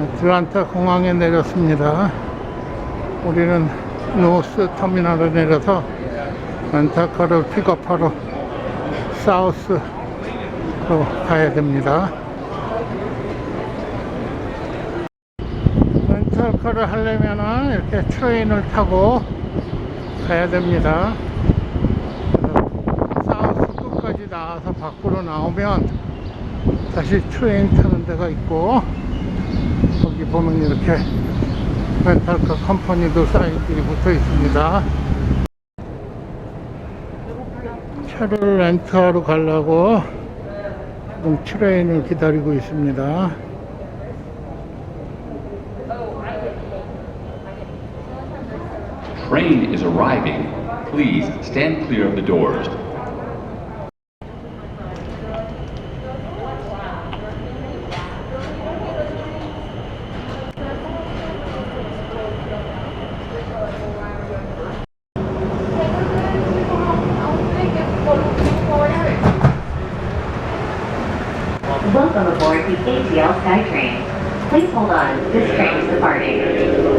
애틀란타 공항에 내렸습니다. 우리는 노스 터미널에 내려서 렌터카를 픽업하러 사우스로 가야 됩니다. 렌터카를 하려면은 이렇게 트레인을 타고 가야 됩니다. 사우스 끝까지 나와서 밖으로 나오면 다시 트레인 타는 데가 있고 보면 이렇게 렌탈카 컴퍼니도 사인들이 붙어 있습니다. 차를 렌트하러 가려고 지금 트레인을 기다리고 있습니다. Train is arriving. Please stand clear of the doors. Welcome aboard the ATL SkyTrain. Please hold on, this train is departing.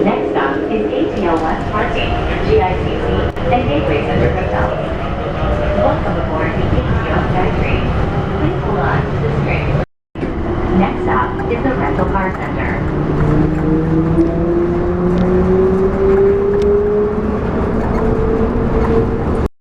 Next stop is ATL West Parking, GICC, and Gateway Center Hotel. Welcome aboard the ATL SkyTrain. Please hold on, this train Next stop is the Rental Car Center.